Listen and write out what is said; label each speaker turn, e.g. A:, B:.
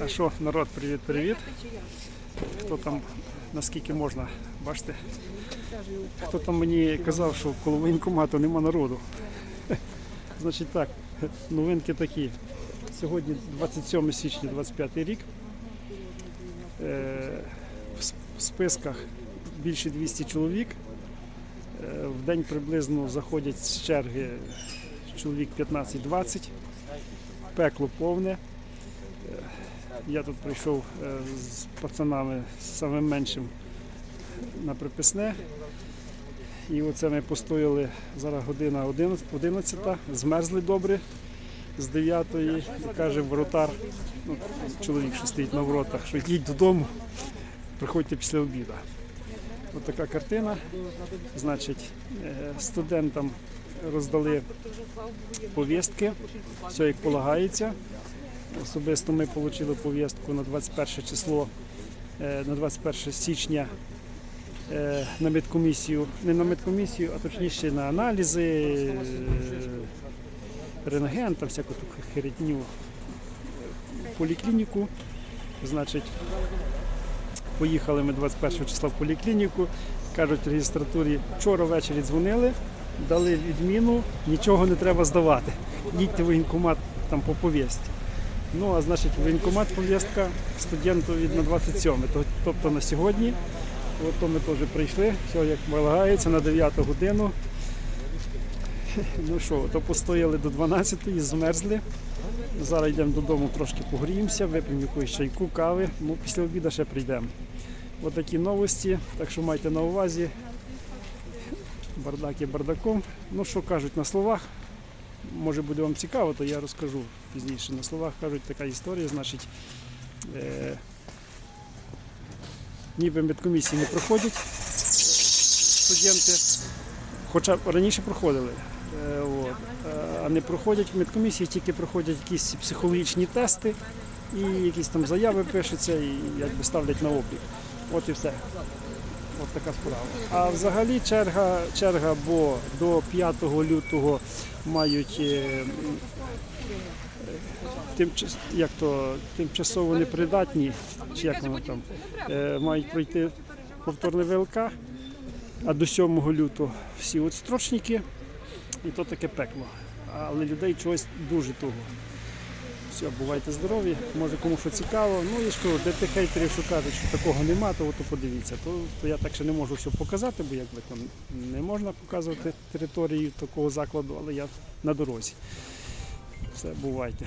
A: А що, народ, привіт-привіт. Хто там, наскільки можна, бачите? Хто там мені казав, що коло воєнкомату нема народу. Значить так, новинки такі. Сьогодні 27 січня 25 рік. Е, В списках більше 200 чоловік. Е, В день приблизно заходять з черги чоловік 15-20. Пекло повне. Я тут прийшов е, з пацанами самим меншим на приписне. І оце ми постояли зараз година 11, змерзли добре з 9 і каже воротар, ну, чоловік, що стоїть на воротах, що йдіть додому, приходьте після обіду. Ось така картина. Значить, е, студентам роздали повістки, все як полагається. Особисто ми отримали повістку на 21 число, е, на 21 січня е, на медкомісію, не на медкомісію, а точніше на аналізи, е, рентген та всяку таку херетню в поліклініку. Значить, поїхали ми 21 числа в поліклініку. Кажуть, в реєстратурі вчора ввечері дзвонили, дали відміну, нічого не треба здавати. Їдьте в воєнкомат там по повісті. Ну, а значить, воєнкомат повістка студенту від на 27, то- тобто на сьогодні. От то ми теж прийшли, все як вилагається на 9 годину. Ну що, то постояли до 12, змерзли. Зараз йдемо додому, трошки погріємося, вип'ємо якусь чайку, кави, ну після обіду ще прийдемо. Ось такі новості, так що майте на увазі. Бардак є бардаком. Ну що кажуть на словах, може буде вам цікаво, то я розкажу пізніше. На словах кажуть така історія, значить, е, ніби медкомісії не проходять студенти, хоча раніше проходили. Е, от, а не проходять медкомісії, тільки проходять якісь психологічні тести і якісь там заяви пишуться і якби ставлять на облік. От і все. От така справа. А взагалі черга, черга, бо до 5 лютого мають е, тимчас, як то, тимчасово непридатні, чи як воно там, е, мають пройти повторне ВЛК, а до 7 лютого всі от строчники, і то таке пекло. Але людей чогось дуже туго. Все, бувайте здорові, може кому що цікаво. Ну і що, де тих хейтерів, що кажуть, що такого нема, то, то подивіться. То, то я так ще не можу все показати, бо якби там не можна показувати територію такого закладу, але я на дорозі. Все, бувайте.